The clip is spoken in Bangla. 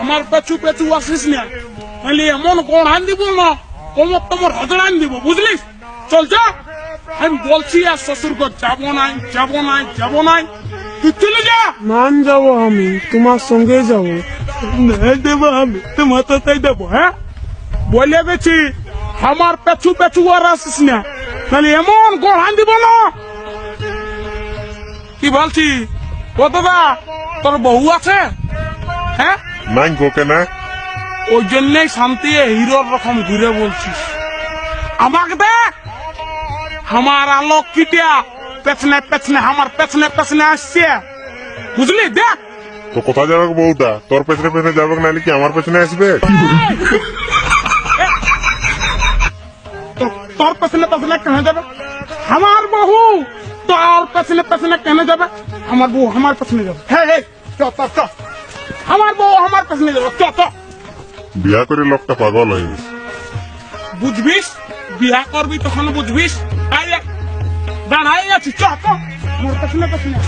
আমার পেছু পেছু আসিস না। নাহলে এমন গড়ান দিব না কোমর তোমার হজড়ান দিব বুঝলিস? চল যা। আমি বলছি আর শ্বশুর ঘর যাব নাই যাব নাই যাব নাই। তুই চলে যা। মান যাব আমি তোমার সঙ্গে যাব। না দেবো আমি তোমার তাই দেবো হ্যাঁ? বলে গেছি আমার পেছু পেছু আর আসিস না। তাহলে এমন গড়ান দিব না। কি বলছি? দাদা তোর বউ আছে? হ্যাঁ? নাই গোকে না ওই জন্যই শান্তি হিরোর রকম ঘুরে বলছিস। আমাকে দেখ আমার আলোক কিটিয়া পেছনে পেছনে আমার পেছনে পেছনে আসছে। বুঝলি? দেখ তো কোথায় যাবে বউটা? তোর পেছনে পেছনে যাবে নাহলে কি আমার পেছনে আসবে? তো তোর পেছনে পেছনে কেন যাবে? আমার বহু পেছনে পেছনে কেন যাবে? আমার বউ আমার পেছনে যাবে। হ্যাঁ হ্যাঁ চ চ আমার বউ আমার পেছনে যাবে। চ চ। বিয়া করে লোকটা পাগল হয়ে গেছে। বুঝবিস? বিয়া করবি তখন বুঝবিস? দাঁড়াই আছি। চ চ। আমার পেছনে পেছনে